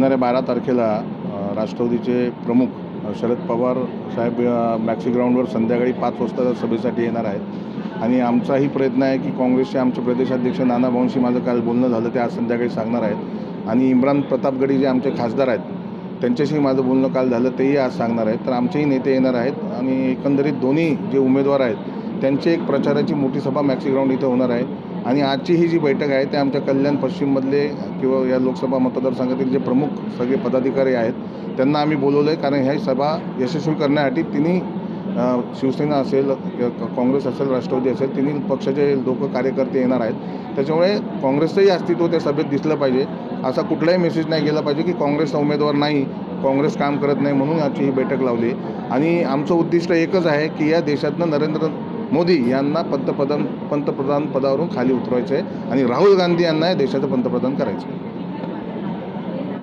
येणाऱ्या बारा तारखेला राष्ट्रवादीचे प्रमुख शरद पवार साहेब मॅक्सी ग्राउंडवर संध्याकाळी पाच वाजता सभेसाठी येणार आहेत. आणि आमचाही प्रयत्न आहे की काँग्रेसचे आमचे प्रदेशाध्यक्ष नाना भाऊंशी माझं काल बोलणं झालं ते आज संध्याकाळी सांगणार आहेत. आणि इम्रान प्रतापगडी जे आमचे खासदार आहेत त्यांच्याशी माझं बोलणं काल झालं तेही आज सांगणार आहेत. तर आमचेही नेते येणार आहेत आणि एकंदरीत दोन्ही जे उमेदवार आहेत त्यांची एक प्रचाराची मोठी सभा मॅक्सी ग्राउंड इथं होणार आहे. आणि आजची ही जी बैठक आहे ते आमच्या कल्याण पश्चिममधले किंवा या लोकसभा मतदारसंघातील जे प्रमुख सगळे पदाधिकारी आहेत त्यांना आम्ही बोलवलं आहे कारण ह्या सभा यशस्वी करण्यासाठी तिन्ही शिवसेना असेल काँग्रेस असेल राष्ट्रवादी असेल तिन्ही पक्षाचे लोक कार्यकर्ते येणार आहेत. त्याच्यामुळे काँग्रेसचंही अस्तित्व त्या सभेत दिसलं पाहिजे. असा कुठलाही मेसेज नाही गेला पाहिजे की काँग्रेसचा उमेदवार नाही काँग्रेस काम करत नाही म्हणून आजची ही बैठक लावली आणि आमचं उद्दिष्ट एकच आहे की या देशातनं नरेंद्र मोदी यांना पंतप्रधान पंतप्रधान पदावरून खाली उतरवायचं आहे आणि राहुल गांधी यांना या देशाचं पंतप्रधान करायचं आहे